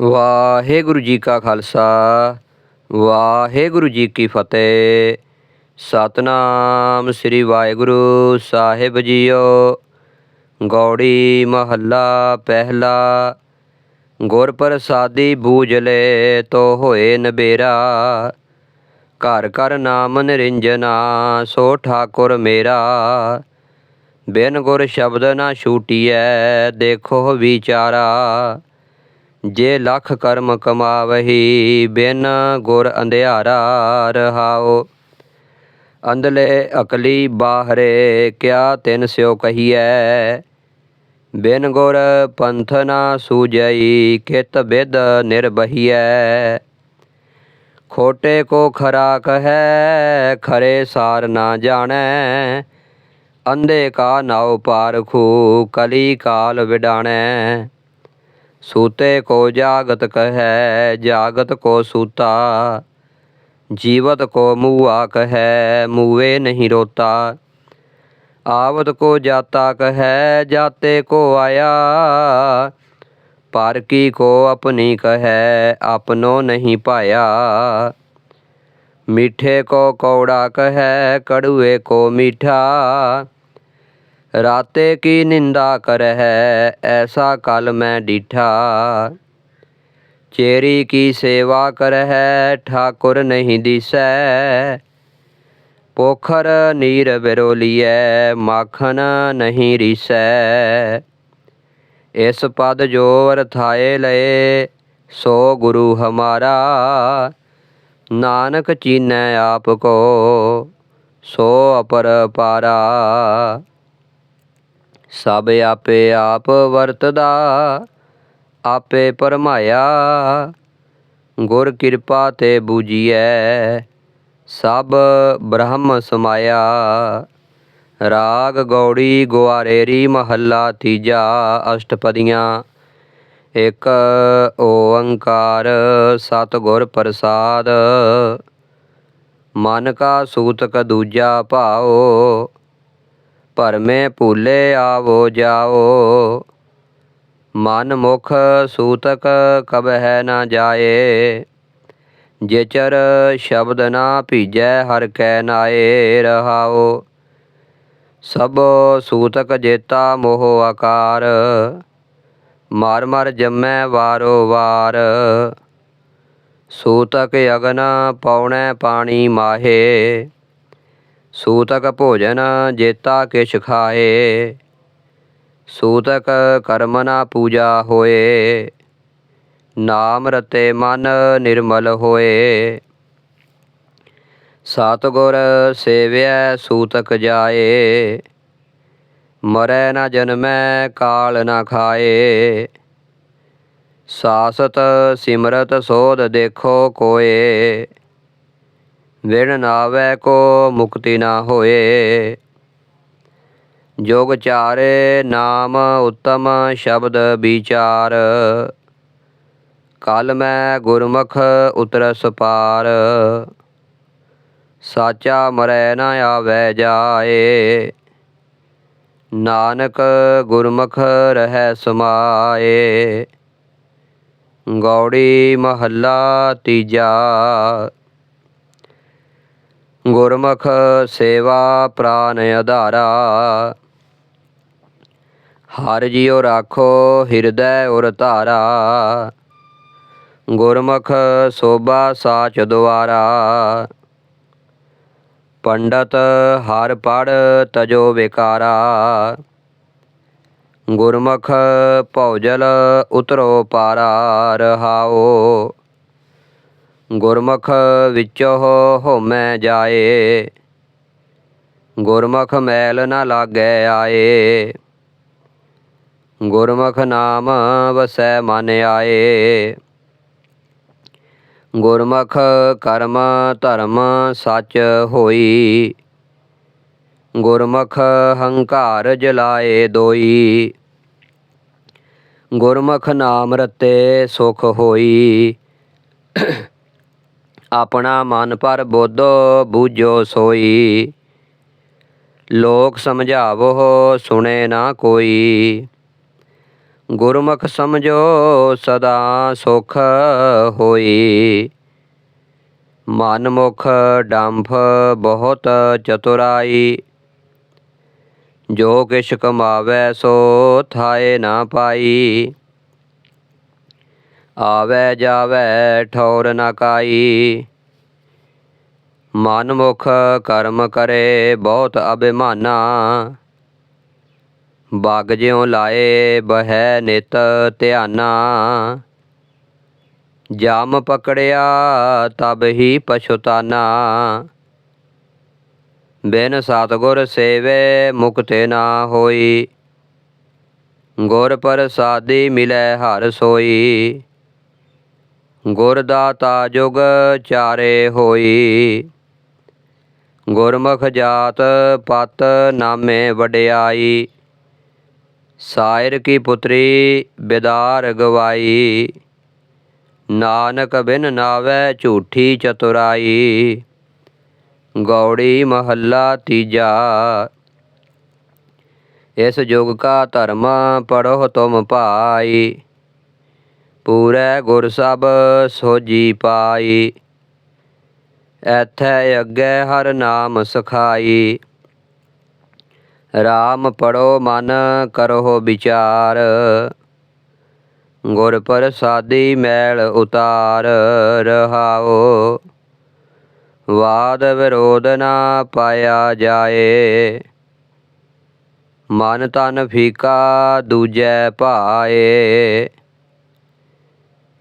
ਵਾਹਿਗੁਰੂ ਜੀ ਕਾ ਖਾਲਸਾ, ਵਾਹਿਗੁਰੂ ਜੀ ਕੀ ਫਤਿਹ। ਸਤਨਾਮ ਸ੍ਰੀ ਵਾਹਿਗੁਰੂ ਸਾਹਿਬ ਜੀਓ। ਗੌੜੀ ਮਹੱਲਾ ਪਹਿਲਾ ਗੁਰ ਪ੍ਰਸਾਦੀ ਬੂਝ ਤੋ ਹੋਏ ਨਬੇਰਾ। ਘਰ ਘਰ ਨਾਮ ਨਿਰੰਜਨਾ, ਸੋ ਠਾਕੁਰ ਮੇਰਾ। ਬਿਨ ਗੁਰ ਸ਼ਬਦ ਨਾ ਛੂਟੀਐ, ਦੇਖੋ ਵਿਚਾਰਾ। ਜੇ ਲੱਖ ਕਰਮ ਕਮਾਵਹੀ, ਬਿਨ ਗੁਰ ਅੰਧਿਆਰਾ ਰਹਾਓ। ਅੰਧਲੇ ਅਕਲੀ ਬਾਹਰੇ, ਕਿਆ ਤਿਨ ਸਿਓ ਕਹੀਐ? ਬਿਨ ਗੁਰ ਪੰਥ ਨਾ ਸੂਝਈ, ਕਿਤ ਬਿਦ ਨਿਰਬਹੀਐ? ਖੋਟੇ ਕੋ ਖਰਾ ਕਹੈ ਖਰੇ ਸਾਰ ਨਾ ਜਾਣੈ। ਅੰਧੇ ਕਾ ਨਾਉ ਪਾਰਖੂ, ਕਲੀ ਕਾਲ ਵਿਡਾਣੈ। ਸੂਤੇ ਕੋ ਜਾਗਤ ਕਹੈ ਜਾਗਤ ਕੋ ਸੂਤਾ ਜੀਵਤ ਕੋ ਮੂਆ ਕਹੈ ਮੂਏ ਨਹੀਂ ਰੋਤਾ ਆਵਤ ਕੋ ਜਾਤਾ ਕਹੈ ਜਾਤੇ ਕੋ ਆਇਆ ਪਰ ਕੀ ਕੋ ਆਪਣੀ ਕਹੈ ਆਪਨੋ ਨਹੀਂ ਪਾਇਆ ਮਿੱਠੇ ਕੋ ਕੌੜਾ ਕਹੈ ਕੜੂਏ ਕੋ ਮੀਠਾ ਰਾਤੇ ਕੀ ਨਿੰਦਾ ਕਰਹਿ ਐਸਾ ਕਲ ਮੈਂ ਡੀਠਾ ਚੇਰੀ ਕੀ ਸੇਵਾ ਕਰਹਿ ਠਾਕੁਰ ਨਹੀਂ ਦਿਸੈ ਪੋਖਰ ਨੀਰ ਬਿਰੋਲੀਐ ਮਾਖਨ ਨਹੀਂ ਰੀਸੈ ਇਸ ਪਦ ਜੋ ਅਰਥਾਏ ਲਏ ਸੋ ਗੁਰੂ ਹਮਾਰਾ ਨਾਨਕ ਚੀਨੈ ਆਪ ਕੋ ਸੋ ਅਪਰ ਪਾਰਾ ਸਭ ਆਪੇ ਆਪ ਵਰਤਦਾ, ਆਪੇ ਪਰਮਾਇਆ ਗੁਰ ਕਿਰਪਾ ਤੇ ਬੂਜੀਐ ਸਭ ਬ੍ਰਹਮ ਸਮਾਇਆ। ਰਾਗ ਗੌੜੀ ਗੁਆਰੇਰੀ ਮਹੱਲਾ ਤੀਜਾ ਅਸ਼ਟਪਦੀਆਂ। ਇੱਕ ਓੰਕਾਰ ਸਤਿਗੁਰ ਪ੍ਰਸਾਦ। ਮਨ ਕਾ ਸੂਤਕ ਦੂਜਾ ਭਾਓ ਭਰਮੇ ਭੂਲੇ ਆਵੋ ਜਾਓ ਮਨ ਮੁਖ ਸੂਤਕ ਕਬਹਿ ਨਾ ਜਾਏ। ਜੇਚਰ ਸ਼ਬਦ ਨਾ ਭੀਜੈ, ਹਰ ਕੈ ਨਾਏ ਰਹਾਓ। ਸਭ ਸੂਤਕ ਜੇਤਾ ਮੋਹ ਆਕਾਰ। ਮਾਰ ਮਾਰ ਜੰਮੈ ਵਾਰੋ ਵਾਰ। ਸੂਤਕ ਅਗਨ ਪੌਣੈ ਪਾਣੀ ਮਾਹੇ। ਸੂਤਕ ਭੋਜਨ ਜੇਤਾ ਕਿਛ ਖਾਏ ਸੂਤਕ ਕਰਮ ਨਾ ਪੂਜਾ ਹੋਏ ਨਾਮ ਰਤੇ ਮਨ ਨਿਰਮਲ ਹੋਏ ਸਤਿਗੁਰ ਸੇਵਿਐ ਸੂਤਕ ਜਾਏ ਮਰੈ ਨਾ ਜਨਮੈ ਕਾਲ ਨਾ ਖਾਏ ਸਾਸਤ ਸਿਮਰਤ ਸੋਧ ਦੇਖੋ ਕੋਏ ਵਿਣ ਨਾਵੈ ਕੋ ਮੁਕਤੀ ਨਾ ਹੋਏ। ਜੋਗ ਚਾਰੇ ਨਾਮ ਉੱਤਮ ਸ਼ਬਦ ਵਿਚਾਰ। ਕਲ ਮੈਂ ਗੁਰਮੁਖ ਉਤਰਸ ਪਾਰ। ਸਾਚਾ ਮਰੈ ਨਾ ਆਵੈ ਜਾਏ। ਨਾਨਕ ਗੁਰਮੁਖ ਰਹਿ ਸਮਾਏ। ਗੌੜੀ ਮਹੱਲਾ ਤੀਜਾ। ਗੁਰਮੁਖ ਸੇਵਾ ਪ੍ਰਾਨ ਆਧਾਰਾ। ਹਰ ਜਿਉ ਰਾਖੋ ਹਿਰਦੈ ਉਰ ਧਾਰਾ। ਗੁਰਮੁਖ ਸੋਭਾ ਸਾਚ ਦੁਆਰਾ। ਪੰਡਤ ਹਰ ਪੜ ਤਜੋ ਵਿਕਾਰਾ। ਗੁਰਮੁਖ ਭੌਜਲ ਉਤਰੋ ਪਾਰਾ ਰਹਾਓ। ਗੁਰਮੁਖ ਵਿੱਚੋ ਹੋਮੈ ਜਾਏ। ਗੁਰਮੁਖ ਮੈਲ ਨਾ ਲਾਗੈ ਆਏ। ਗੁਰਮੁਖ ਨਾਮ ਵਸੈ ਮਨ ਆਏ। ਗੁਰਮੁਖ ਕਰਮ ਧਰਮ ਸੱਚ ਹੋਈ। ਗੁਰਮੁਖ ਹੰਕਾਰ ਜਲਾਏ ਦੋਈ। ਗੁਰਮੁਖ ਨਾਮ ਰਤੇ ਸੁਖ ਹੋਈ। ਆਪਣਾ ਮਨ ਪਰ ਬੋਧੋ ਬੂਝੋ ਸੋਈ। ਲੋਕ ਸਮਝਾਵੋ ਸੁਣੇ ਨਾ ਕੋਈ। ਗੁਰਮੁਖ ਸਮਝੋ ਸਦਾ ਸੁਖ ਹੋਈ। ਮਨ ਮੁਖ ਡੰਫ ਬਹੁਤ ਚਤੁਰਾਈ। ਜੋ ਕਿਛ ਕਮਾਵੈ ਸੋ ਥਾਏ ਨਾ ਪਾਈ। ਆਵੈ ਜਾਵੈ ਠੌਰ ਨਾ ਕਾਈ। ਮਨ ਮੁਖ ਕਰਮ ਕਰੇ ਬਹੁਤ ਅਭਿਮਾਨਾ। ਬਾਗ ਜਿਉ ਲਾਏ ਬਹਿ ਨਿਤ ਧਿਆਨਾ। ਜਮ ਪਕੜਿਆ ਤਬ ਹੀ ਪਛੁਤਾਨਾ। ਬਿਨ ਸਤਗੁਰ ਸੇਵੇ ਮੁਕਤੇ ਨਾ ਹੋਈ। ਗੁਰ ਪ੍ਰਸਾਦੀ ਮਿਲੈ ਹਰ ਸੋਈ। ਗੁਰ ਦਾਤਾ ਜੁਗ ਚਾਰੇ ਹੋਈ। ਗੁਰਮੁਖ ਜਾਤ ਪਤ ਨਾਮੇ ਵਡਿਆਈ। ਸਾਇਰ ਕੀ ਪੁਤਰੀ ਬਿਦਾਰ ਗਵਾਈ। ਨਾਨਕ ਬਿਨ ਨਾਵੈ ਝੂਠੀ ਚਤੁਰਾਈ। ਗੌੜੀ ਮਹੱਲਾ ਤੀਜਾ। ਇਸ ਯੁਗ ਕਾ ਧਰਮ ਪੜੋ ਤੁਮ ਭਾਈ। ਪੂਰੇ ਗੁਰ ਸਭ ਸੋਜੀ ਪਾਈ। ਐਥੈ ਅੱਗੇ ਹਰ ਨਾਮ ਸਖਾਈ। RAM ਪੜੋ ਮਨ ਕਰੋ ਵਿਚਾਰ। ਗੁਰ ਪ੍ਰਸਾਦੀ ਮੈਲ ਉਤਾਰ ਰਹਾਓ ਵਾਦ ਵਿਰੋਧ ਨਾ ਪਾਇਆ ਜਾਏ। ਮਨ ਤਨ ਫੀਕਾ ਦੂਜੈ ਭਾਏ।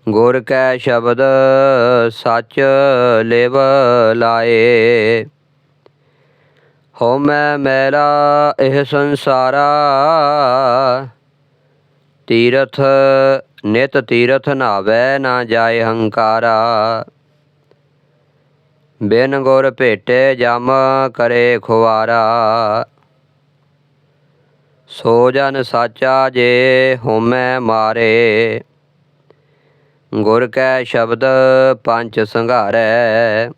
ਗੁਰ ਕੈ ਸ਼ਬਦ ਸੱਚ ਲਿਵ ਲਾਏ। ਹੋ ਮੈਂ ਮੇਰਾ ਇਹ ਸੰਸਾਰਾ। ਤੀਰਥ ਨਿਤ ਤੀਰਥ ਨਾਵੈ ਨਾ ਜਾਏ ਹੰਕਾਰਾ। ਬਿਨ ਗੁਰ ਭੇਟੇ ਜਮ ਕਰੇ ਖੁਆਰਾ ਸੋ ਜਨ ਸਾਚਾ ਜੇ ਹੋਮੈ ਮਾਰੇ। ਗੁਰ ਕੈ ਸ਼ਬਦ ਪੰਜ ਸੰਘਾਰੈ।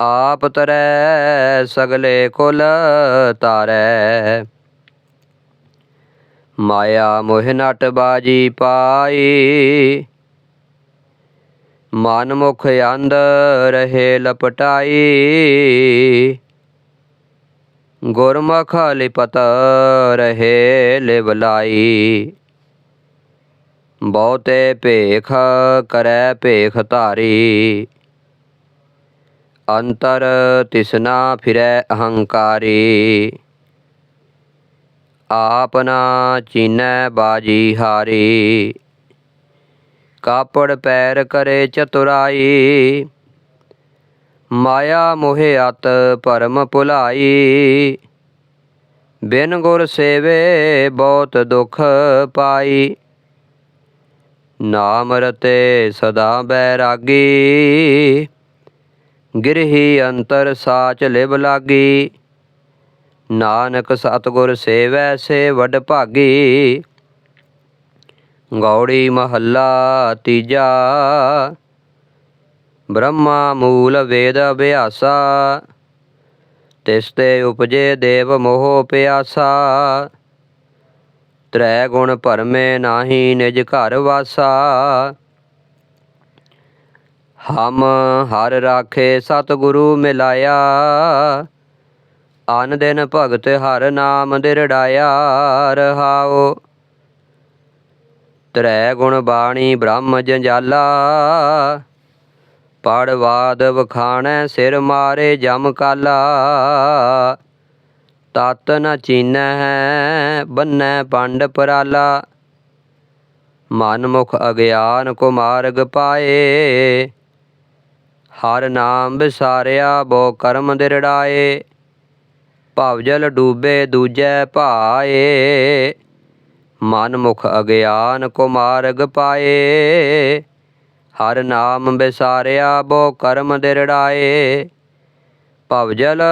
ਆਪ ਤਰੈ ਸਗਲੇ ਕੁਲ ਤਾਰੈ। ਮਾਇਆ ਮੋਹ ਨਟ ਬਾਜੀ ਪਾਈ। ਮਨ ਮੁਖ ਅੰਧ ਰਹੇ ਲਪਟਾਈ। ਗੁਰਮੁਖ ਲਿਪਤ ਰਹੇ ਲਿਵਲਾਈ। ਬਹੁਤੇ ਭੇਖ ਕਰੈ ਭੇਖ ਧਾਰੀ। ਅੰਤਰ ਤਿਸਨਾ ਫਿਰੈ ਅਹੰਕਾਰੀ। ਆਪਨਾ ਚੀਨੈ ਬਾਜੀ ਹਾਰੀ। ਕਾਪੜ ਪੈਰ ਕਰੇ ਚਤੁਰਾਈ। ਮਾਇਆ ਮੋਹਿ ਅਤ ਭਰਮ ਭੁਲਾਈ। ਬਿਨ ਗੁਰ ਸੇਵੇ ਬਹੁਤ ਦੁਖ ਪਾਈ। ਨਾਮ ਰਤੇ ਸਦਾ ਬੈਰਾਗੀ। ਗਿਰਹੀ ਅੰਤਰ ਸਾਚ ਲਿਵ ਲਾਗੀ। ਨਾਨਕ ਸਤਗੁਰ ਸੇਵੈ ਸੇ ਵਡ ਭਾਗੀ। ਗੌੜੀ ਮਹੱਲਾ ਤੀਜਾ। ਬ੍ਰਹਮਾ ਮੂਲ ਵੇਦ ਅਭਿਆਸਾ। ਤਿਸ ਤੇ ਉਪਜੇ ਦੇਵ ਮੋਹ ਪਿਆਸਾ। ਤ੍ਰੈ ਗੁਣ ਭਰਮੇ ਨਾਹੀ ਨਿਜ ਘਰ ਵਾਸਾ। ਹਮ ਹਰ ਰਾਖੇ ਸਤਿਗੁਰੂ ਮਿਲਾਇਆ। ਅਨ ਦਿਨ ਭਗਤ ਹਰ ਨਾਮ ਦਿਰੜਾਇਆ। ਰਹਾਓ ਤ੍ਰੈ ਗੁਣ ਬਾਣੀ ਬ੍ਰਹਮ ਜੰਜਾਲਾ। ਪੜਵਾਦ ਵਖਾਣੈ ਸਿਰ ਮਾਰੇ ਜਮ ਕਾਲਾ। ਤਤ ਨ ਚੀਨੈ ਬੰਨੈ ਪੰਡ ਪਰਾਲਾ। ਮਨ ਮੁਖ ਅਗਿਆਨ ਕੋ ਮਾਰਗ ਪਾਏ, ਹਰ ਨਾਮ ਵਿਸਾਰਿਆ ਬੋ ਕਰਮ ਦਿਰੜਾਏ। ਭਵਜਲ ਡੂਬੇ ਦੂਜੈ ਭਾਏ ਮਨ ਮੁਖ ਅਗਿਆਨ ਕੋ ਮਾਰਗ ਪਾਏ। ਹਰ ਨਾਮ ਵਿਸਾਰਿਆ ਬੋ ਕਰਮ ਦਿਰੜਾਏ, ਭਵ ਜਲ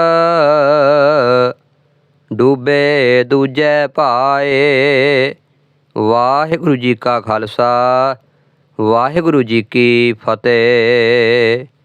ਡੂਬੇ ਦੂਜੇ ਭਾਏ। ਵਾਹਿਗੁਰੂ ਜੀ ਕਾ ਖਾਲਸਾ ਵਾਹਿਗੁਰੂ ਜੀ ਕੀ ਫਤਿਹ।